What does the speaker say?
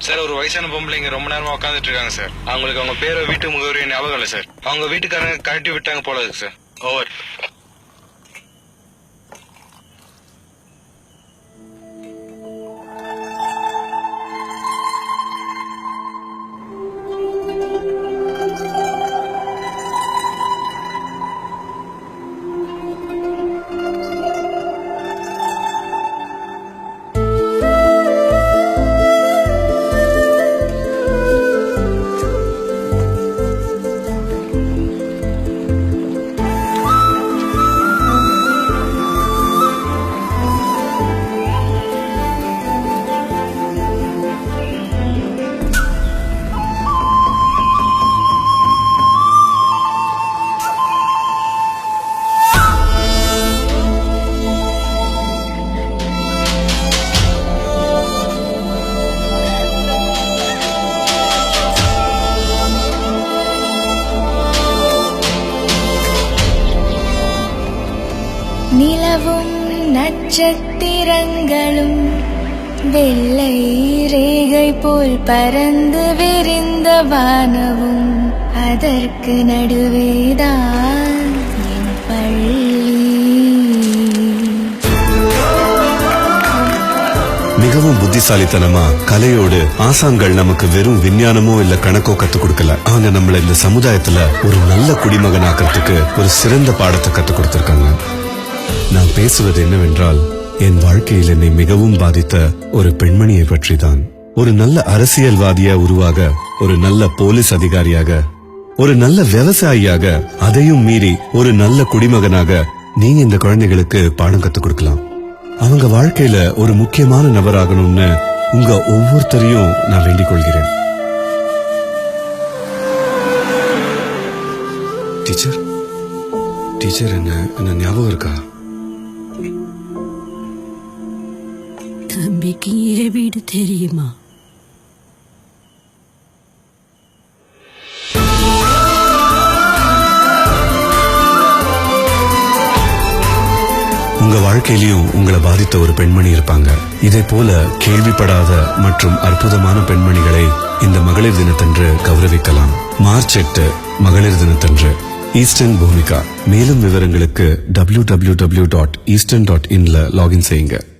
Sir ஒரு வயசான பொம்பளைங்க ரொம்ப நேரமா உட்காந்துட்டு இருக்காங்க சார். அவங்களுக்கு அவங்க பேரை வீட்டு முகவரி ஞாபகம் இல்லை சார். அவங்க வீட்டுக்காரங்க கழட்டி விட்டாங்க போல இருக்கு சார். ஓவர் நிலவும் நட்சத்திரங்களும் வெள்ளை ரேகை போல் பறந்து விரிந்த வானவும் அதற்கு நடுவேதான் என் பள்ளி. மிகவும் புத்திசாலித்தனமா கலையோடு ஆசான்கள் நமக்கு வெறும் விஞ்ஞானமோ இல்ல கணக்கோ கத்து கொடுக்கல. அவங்க நம்மள இந்த சமுதாயத்துல ஒரு நல்ல குடிமகன் ஆக்கிறதுக்கு ஒரு சிறந்த பாடத்தை கத்து கொடுத்திருக்காங்க. நான் பேசுவது என்னவென்றால் என் வாழ்க்கையில் என்னை மிகவும் பாதித்த ஒரு பெண்மணியை பற்றி தான் ஒரு நல்ல அரசியல்வாதியா உருவாக ஒரு நல்ல போலீஸ் அதிகாரியாக ஒரு நல்ல விவசாயியாக அதையும் மீறி ஒரு நல்ல குடிமகனாக நீங்க இந்த குழந்தைகளுக்கு பாடம் கத்து கொடுக்கலாம். அவங்க வாழ்க்கையில ஒரு முக்கியமான நபராகணும்னு உங்க ஒவ்வொருத்தரையும் நான் வேண்டிக் கொள்கிறேன். டீச்சர்? டீச்சர் என்ன என்ன ஞாபகம் இருக்கா? தம்பிக்கு ஏன் வீடு தெரியுமா? உங்க வாழ்க்கையிலும் உங்களை பாதித்த ஒரு பெண்மணி இருப்பாங்க. இதே போல கேள்விப்படாத மற்றும் அற்புதமான பெண்மணிகளை இந்த மகளிர் தினத்தன்று கௌரவிக்கலாம். மார்ச் எட்டு மகளிர் தினத்தன்று. ஈஸ்டர்ன் பூமிகா. மேலும் விவரங்களுக்கு W W W dot dot இன்ல login செய்யுங்க.